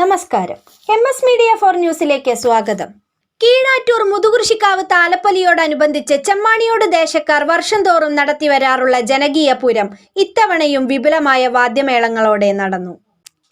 നമസ്കാരം. M S media for ന്യൂസിലേക്ക് സ്വാഗതം. കീഴാറ്റൂർ മുതുകൃഷിക്കാവ് താലപ്പൊലിയോടനുബന്ധിച്ച് ചെമ്മാണിയോട് ദേശക്കാർ വർഷം തോറും നടത്തിവരാറുള്ള ജനകീയ പൂരം ഇത്തവണയും വിപുലമായ വാദ്യമേളങ്ങളോടെ നടന്നു.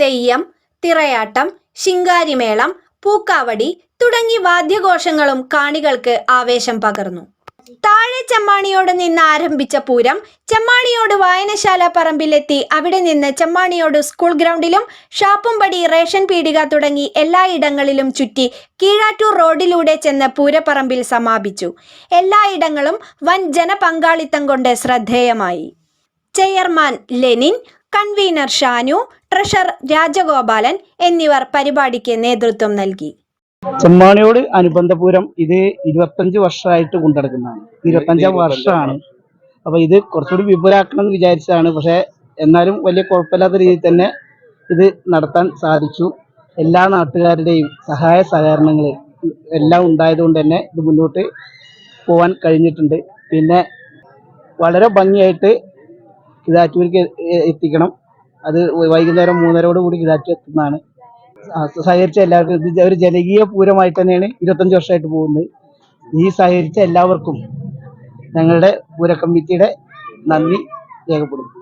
തെയ്യം തിറയാട്ടം ശിങ്കാരിമേളം പൂക്കാവടി തുടങ്ങി വാദ്യഘോഷങ്ങളും കാണികൾക്ക് ആവേശം പകർന്നു. താഴെ ചെമ്മാണിയോട് നിന്ന് ആരംഭിച്ച പൂരം ചെമ്മാണിയോട് വായനശാല പറമ്പിലെത്തി. അവിടെ നിന്ന് ചെമ്മാണിയോട് സ്കൂൾ ഗ്രൗണ്ടിലും ഷാപ്പുംപടി റേഷൻ പീടിക തുടങ്ങി എല്ലായിടങ്ങളിലും ചുറ്റി കീഴാറ്റൂർ റോഡിലൂടെ ചെന്ന് പൂരപ്പറമ്പിൽ സമാപിച്ചു. എല്ലായിടങ്ങളും വൻ ജനപങ്കാളിത്തം കൊണ്ട് ശ്രദ്ധേയമായി. Chairman Lenin convener Shanu treasurer Rajagopalan എന്നിവർ പരിപാടിക്ക് നേതൃത്വം നൽകി. ചെമ്മാണിയോട് അനുബന്ധപൂരം ഇത് ഇരുപത്തഞ്ച് വർഷമായിട്ട് കൊണ്ടുനടക്കുന്നതാണ് ഇരുപത്തഞ്ചാം വർഷമാണ്. അപ്പൊ ഇത് കുറച്ചുകൂടി വിപുലാക്കണം എന്ന് വിചാരിച്ചതാണ്. പക്ഷെ എന്നാലും വലിയ കുഴപ്പമില്ലാത്ത രീതിയിൽ തന്നെ ഇത് നടത്താൻ സാധിച്ചു. എല്ലാ നാട്ടുകാരുടെയും സഹായ സഹകരണങ്ങൾ എല്ലാം ഉണ്ടായതുകൊണ്ട് തന്നെ ഇത് മുന്നോട്ട് പോകാൻ കഴിഞ്ഞിട്ടുണ്ട്. പിന്നെ വളരെ ഭംഗിയായിട്ട് കിതാറ്റൂർക്ക് എത്തിക്കണം. അത് വൈകുന്നേരം മൂന്നരയോട് കൂടി കിതാറ്റൂർ എത്തുന്നതാണ്. സഹകരിച്ച എല്ലാവർക്കും ഒരു ജനകീയ പൂരമായിട്ട് തന്നെയാണ് ഇരുപത്തഞ്ച് വർഷമായിട്ട് പോകുന്നത്. ഈ സഹകരിച്ച എല്ലാവർക്കും ഞങ്ങളുടെ പൂര കമ്മിറ്റിയുടെ നന്ദി രേഖപ്പെടുന്നു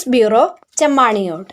ന്യൂസ് ബ്യൂറോ ചെമ്മാണിയോട്.